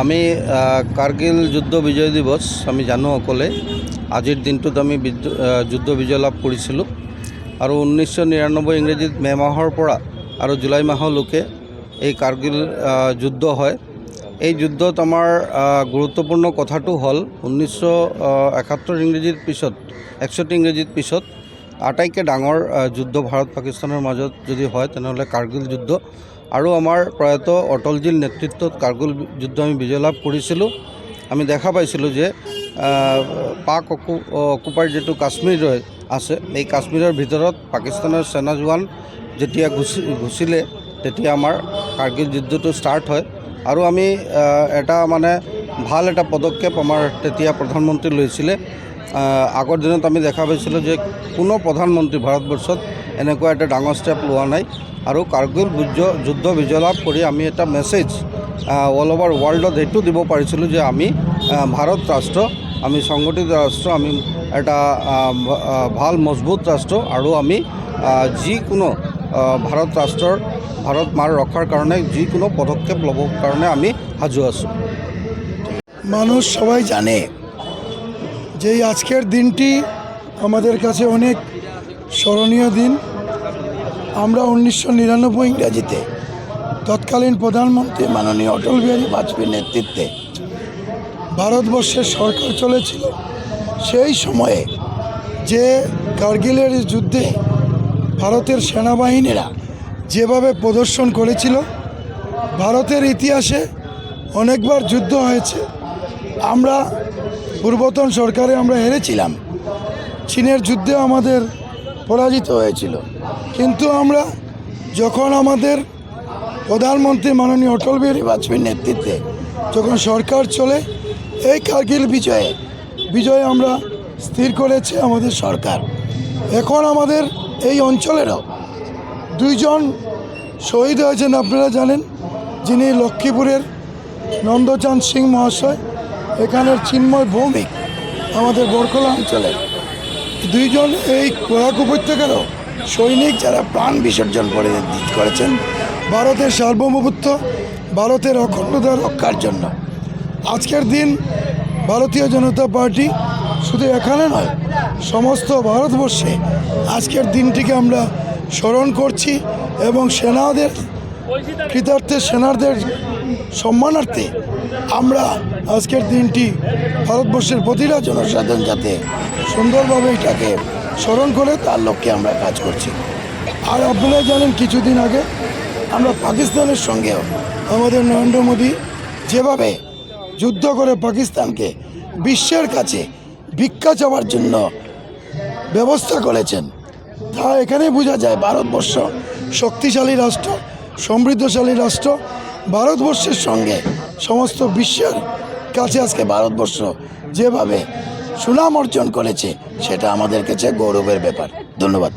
আমি আহ, কাৰ্গিল যুদ্ধ বিজয় দিৱস আমি জানো সকলে আজিৰ দিনটোত আমি যুদ্ধ বিজয় লাভ কৰিছিলোঁ। আৰু ঊনৈছশ নিৰান্নব্বৈ ইংৰাজীত মে' মাহৰ পৰা আৰু জুলাই মাহলৈকে এই কাৰ্গিল যুদ্ধ হয়। এই যুদ্ধত আমাৰ গুৰুত্বপূৰ্ণ কথাটো হ'ল ঊনৈছশ আহ, একাত্তৰ ইংৰাজীৰ পিছত একষষ্ঠি ইংৰাজীৰ পিছত আটাইতকৈ ডাঙৰ যুদ্ধ ভাৰত পাকিস্তানৰ মাজত যদি হয়, তেনেহ'লে কাৰ্গিল যুদ্ধ। আৰু আমাৰ প্ৰয়াত অটলজীৰ নেতৃত্বত কাৰ্গিল যুদ্ধ আমি বিজয় লাভ কৰিছিলোঁ। আমি দেখা পাইছিলোঁ যে পাক অকু অকুপাইড যিটো কাশ্মীৰ আছে, এই কাশ্মীৰৰ ভিতৰত পাকিস্তানৰ সেনা জোৱান যেতিয়া গুচি গুচিলে তেতিয়া আমাৰ কাৰ্গিল যুদ্ধটো ষ্টাৰ্ট হয়। আৰু আমি এটা মানে ভালো এটা পদক্ষেপ আমাৰ তেতিয়া প্ৰধানমন্ত্ৰী লৈছিলে। আগৰ দিনত আমি দেখা পাইছিলোঁ যে কোনো প্ৰধানমন্ত্ৰী ভাৰতবৰ্ষত এনেকুৱা এটা ডাঙৰ ষ্টেপ লোৱা নাই আৰু কাৰ্গিল যুদ্ধ যুদ্ধ বিজয় লাভ কৰি আমি এটা মেছেজ অল অভাৰ ৱৰ্ল্ডত এইটো দিব পাৰিছিলোঁ যে আমি ভাৰত ৰাষ্ট্ৰ, আমি সংগঠিত ৰাষ্ট্ৰ, আমি এটা ভালো মজবুত ৰাষ্ট্ৰ আৰু আমি যিকোনো ভাৰত ৰাষ্ট্ৰৰ, ভাৰত মাৰ ৰক্ষাৰ কাৰণে যিকোনো পদক্ষেপ ল'বৰ কাৰণে আমি সাজু আছোঁ। মানুষ সবাই জানে যে এই আজকের দিনটি আমাদের কাছে অনেক স্মরণীয় দিন। আমরা উনিশশো নিরানব্বই ইংরাজিতে তৎকালীন প্রধানমন্ত্রী মাননীয় অটল বিহারী বাজপেয়ীর নেতৃত্বে ভারতবর্ষের সরকার চলেছিল। সেই সময়ে যে কার্গিলের যুদ্ধে ভারতের সেনাবাহিনীরা যেভাবে প্রদর্শন করেছিল, ভারতের ইতিহাসে অনেকবার যুদ্ধ হয়েছে। আমরা পূর্বতন সরকারে আমরা হেরেছিলাম চীনের যুদ্ধে আমাদের পরাজিত হয়েছিল। কিন্তু আমরা যখন আমাদের প্রধানমন্ত্রী মাননীয় অটল বিহারী বাজপেয়ীর নেতৃত্বে যখন সরকার চলে, এই কার্গিল বিজয়ে বিজয়ে আমরা স্থির করেছে আমাদের সরকার। এখন আমাদের এই অঞ্চলেরও দুইজন শহীদ হয়েছেন, আপনারা জানেন, যিনি লক্ষ্মীপুরের নন্দচাঁদ সিং মহাশয় এখানের চিন্ময় ভৌমিক আমাদের বরকলা অঞ্চলের দুইজন এই কোরাক উপত্যকারও সৈনিক যারা প্রাণ বিসর্জন করে করেছেন। ভারতের সার্বভৌমত্ব, ভারতের অখণ্ডতা রক্ষার জন্য। আজকের দিন ভারতীয় জনতা পার্টি শুধু এখানে নয়, সমস্ত ভারতবর্ষে আজকের দিনটিকে আমরা স্মরণ করছি এবং সেনাদের কৃতার্থে, সেনাদের সম্মানার্থে আমরা আজকের দিনটি ভারতবর্ষের প্রতিটা জনসাধারণ যাতে সুন্দরভাবে এটাকে স্মরণ করে, তার লক্ষ্যে আমরা কাজ করছি। আর আপনারা জানেন, কিছুদিন আগে আমরা পাকিস্তানের সঙ্গেও আমাদের নরেন্দ্র মোদী যেভাবে যুদ্ধ করে পাকিস্তানকে বিশ্বের কাছে ভিক্ষা চাওয়ার জন্য ব্যবস্থা করেছেন, তা এখানে বোঝা যায়, ভারতবর্ষ শক্তিশালী রাষ্ট্র। সমৃদ্ধশালী রাষ্ট্র ভারতবর্ষের সঙ্গে সমস্ত বিশ্বের কাছে আজকে ভারতবর্ষ যেভাবে সুনাম অর্জন করেছে, সেটা আমাদের কাছে গৌরবের ব্যাপার। ধন্যবাদ।